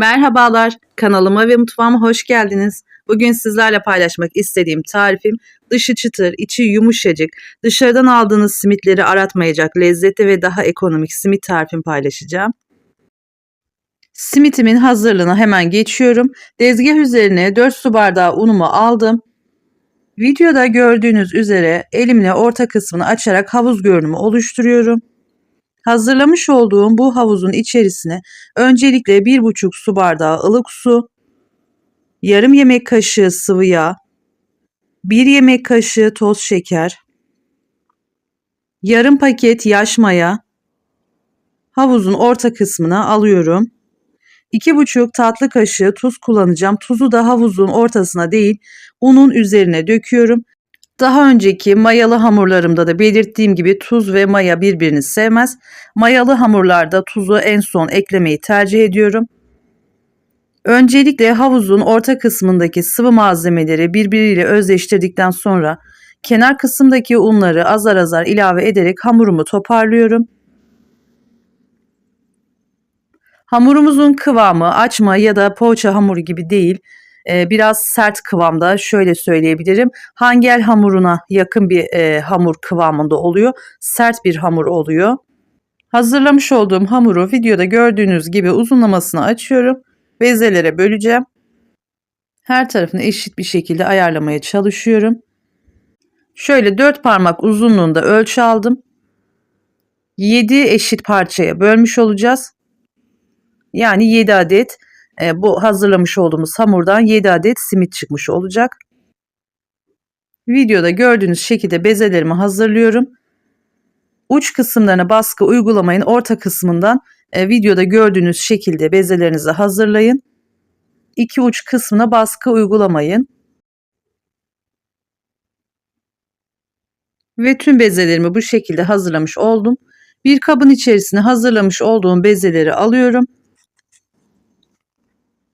Merhabalar, kanalıma ve mutfağıma hoş geldiniz. Bugün sizlerle paylaşmak istediğim tarifim dışı çıtır, içi yumuşacık, dışarıdan aldığınız simitleri aratmayacak lezzetli ve daha ekonomik simit tarifimi paylaşacağım. Simitimin hazırlığına hemen geçiyorum. Dezgah üzerine 4 su bardağı unumu aldım. Videoda gördüğünüz üzere elimle orta kısmını açarak havuz görünümü oluşturuyorum. Hazırlamış olduğum bu havuzun içerisine öncelikle 1,5 su bardağı ılık su, yarım yemek kaşığı sıvı yağ, 1 yemek kaşığı toz şeker, yarım paket yaş maya, havuzun orta kısmına alıyorum. 2,5 tatlı kaşığı tuz kullanacağım. Tuzu da havuzun ortasına değil, unun üzerine döküyorum. Daha önceki mayalı hamurlarımda da belirttiğim gibi tuz ve maya birbirini sevmez. Mayalı hamurlarda tuzu en son eklemeyi tercih ediyorum. Öncelikle havuzun orta kısmındaki sıvı malzemeleri birbiriyle özleştirdikten sonra kenar kısımdaki unları azar azar ilave ederek hamurumu toparlıyorum. Hamurumuzun kıvamı açma ya da poğaça hamuru gibi değil e, biraz sert kıvamda şöyle söyleyebilirim. Hangel hamuruna yakın bir e, hamur kıvamında oluyor. Sert bir hamur oluyor. Hazırlamış olduğum hamuru videoda gördüğünüz gibi uzunlamasını açıyorum. Bezelere böleceğim. Her tarafını eşit bir şekilde ayarlamaya çalışıyorum. Şöyle 4 parmak uzunluğunda ölçü aldım. 7 eşit parçaya bölmüş olacağız. Yani 7 adet e, bu hazırlamış olduğumuz hamurdan 7 adet simit çıkmış olacak. Videoda gördüğünüz şekilde bezelerimi hazırlıyorum. Uç kısımlarına baskı uygulamayın. Orta kısmından e, videoda gördüğünüz şekilde bezelerinizi hazırlayın. İki uç kısmına baskı uygulamayın. Ve tüm bezelerimi bu şekilde hazırlamış oldum. Bir kabın içerisine hazırlamış olduğum bezeleri alıyorum.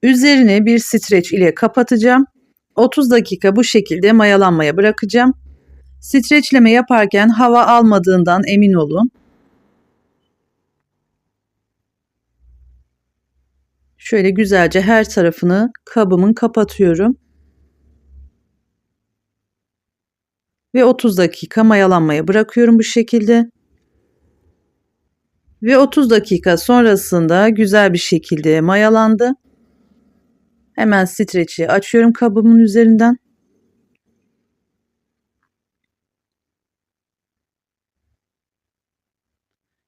Üzerini bir streç ile kapatacağım. 30 dakika bu şekilde mayalanmaya bırakacağım. Streçleme yaparken hava almadığından emin olun. Şöyle güzelce her tarafını kabımın kapatıyorum. Ve 30 dakika mayalanmaya bırakıyorum bu şekilde. Ve 30 dakika sonrasında güzel bir şekilde mayalandı. Hemen streçi açıyorum kabımın üzerinden.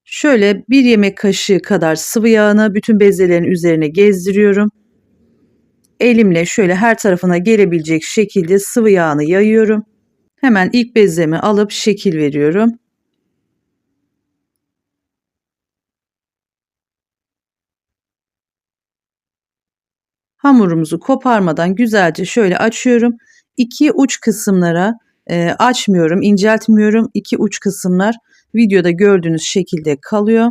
Şöyle bir yemek kaşığı kadar sıvı yağını bütün bezelerin üzerine gezdiriyorum. Elimle şöyle her tarafına gelebilecek şekilde sıvı yağını yayıyorum. Hemen ilk bezemi alıp şekil veriyorum. Hamurumuzu koparmadan güzelce şöyle açıyorum. İki uç kısımlara e, açmıyorum, inceltmiyorum. İki uç kısımlar videoda gördüğünüz şekilde kalıyor.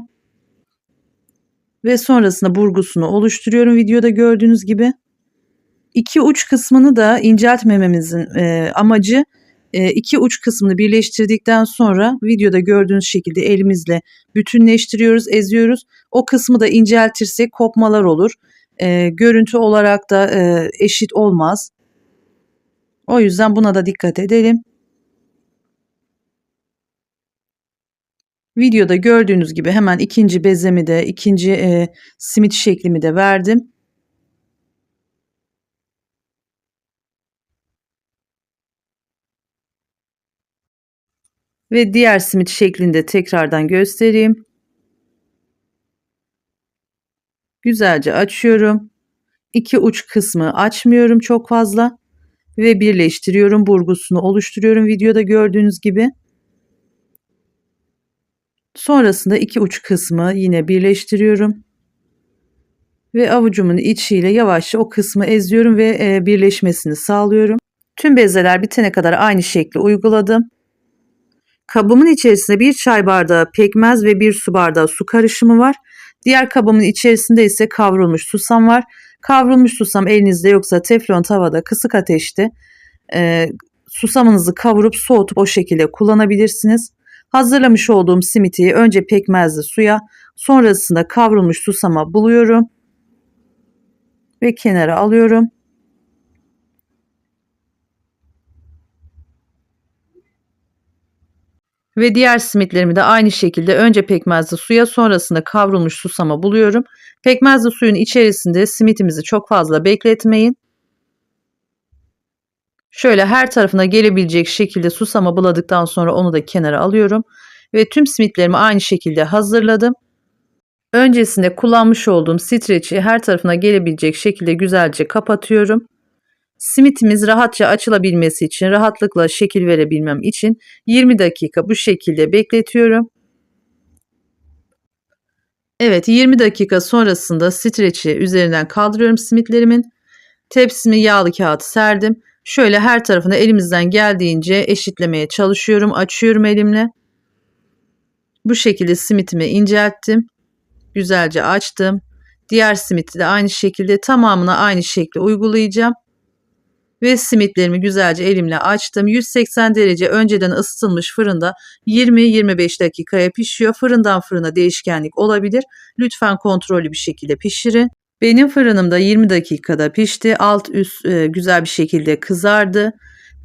Ve sonrasında burgusunu oluşturuyorum videoda gördüğünüz gibi. İki uç kısmını da inceltmememizin e, amacı e, iki uç kısmını birleştirdikten sonra videoda gördüğünüz şekilde elimizle bütünleştiriyoruz, eziyoruz. O kısmı da inceltirsek kopmalar olur e, görüntü olarak da e, eşit olmaz. O yüzden buna da dikkat edelim. Videoda gördüğünüz gibi hemen ikinci bezemi de ikinci e, simit şeklimi de verdim. Ve diğer simit şeklinde tekrardan göstereyim. Güzelce açıyorum. İki uç kısmı açmıyorum çok fazla ve birleştiriyorum. Burgusunu oluşturuyorum videoda gördüğünüz gibi. Sonrasında iki uç kısmı yine birleştiriyorum. Ve avucumun içiyle yavaşça o kısmı eziyorum ve e, birleşmesini sağlıyorum. Tüm bezeler bitene kadar aynı şekli uyguladım. Kabımın içerisinde bir çay bardağı pekmez ve bir su bardağı su karışımı var. Diğer kabımın içerisinde ise kavrulmuş susam var. Kavrulmuş susam elinizde yoksa teflon tavada kısık ateşte e, susamınızı kavurup soğutup o şekilde kullanabilirsiniz. Hazırlamış olduğum simiti önce pekmezli suya sonrasında kavrulmuş susama buluyorum. ve kenara alıyorum. Ve diğer simitlerimi de aynı şekilde önce pekmezli suya sonrasında kavrulmuş susama buluyorum. Pekmezli suyun içerisinde simitimizi çok fazla bekletmeyin. Şöyle her tarafına gelebilecek şekilde susama buladıktan sonra onu da kenara alıyorum. Ve tüm simitlerimi aynı şekilde hazırladım. Öncesinde kullanmış olduğum streçi her tarafına gelebilecek şekilde güzelce kapatıyorum. Simitimiz rahatça açılabilmesi için, rahatlıkla şekil verebilmem için 20 dakika bu şekilde bekletiyorum. Evet 20 dakika sonrasında streçi üzerinden kaldırıyorum simitlerimin. Tepsimi yağlı kağıt serdim. Şöyle her tarafını elimizden geldiğince eşitlemeye çalışıyorum. Açıyorum elimle. Bu şekilde simitimi incelttim. Güzelce açtım. Diğer simiti de aynı şekilde tamamına aynı şekli uygulayacağım. Ve simitlerimi güzelce elimle açtım. 180 derece önceden ısıtılmış fırında 20-25 dakikaya pişiyor. Fırından fırına değişkenlik olabilir. Lütfen kontrollü bir şekilde pişirin. Benim fırınımda 20 dakikada pişti. Alt üst e, güzel bir şekilde kızardı.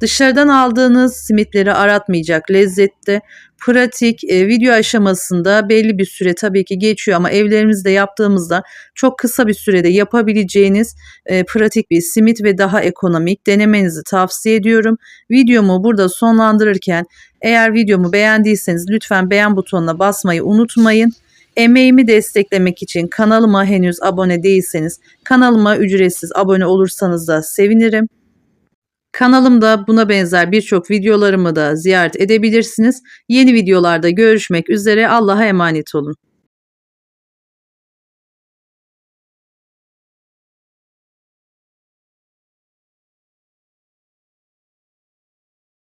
Dışarıdan aldığınız simitleri aratmayacak lezzette. Pratik e, video aşamasında belli bir süre tabii ki geçiyor ama evlerimizde yaptığımızda çok kısa bir sürede yapabileceğiniz e, pratik bir simit ve daha ekonomik denemenizi tavsiye ediyorum. Videomu burada sonlandırırken eğer videomu beğendiyseniz lütfen beğen butonuna basmayı unutmayın. Emeğimi desteklemek için kanalıma henüz abone değilseniz kanalıma ücretsiz abone olursanız da sevinirim. Kanalımda buna benzer birçok videolarımı da ziyaret edebilirsiniz. Yeni videolarda görüşmek üzere. Allah'a emanet olun.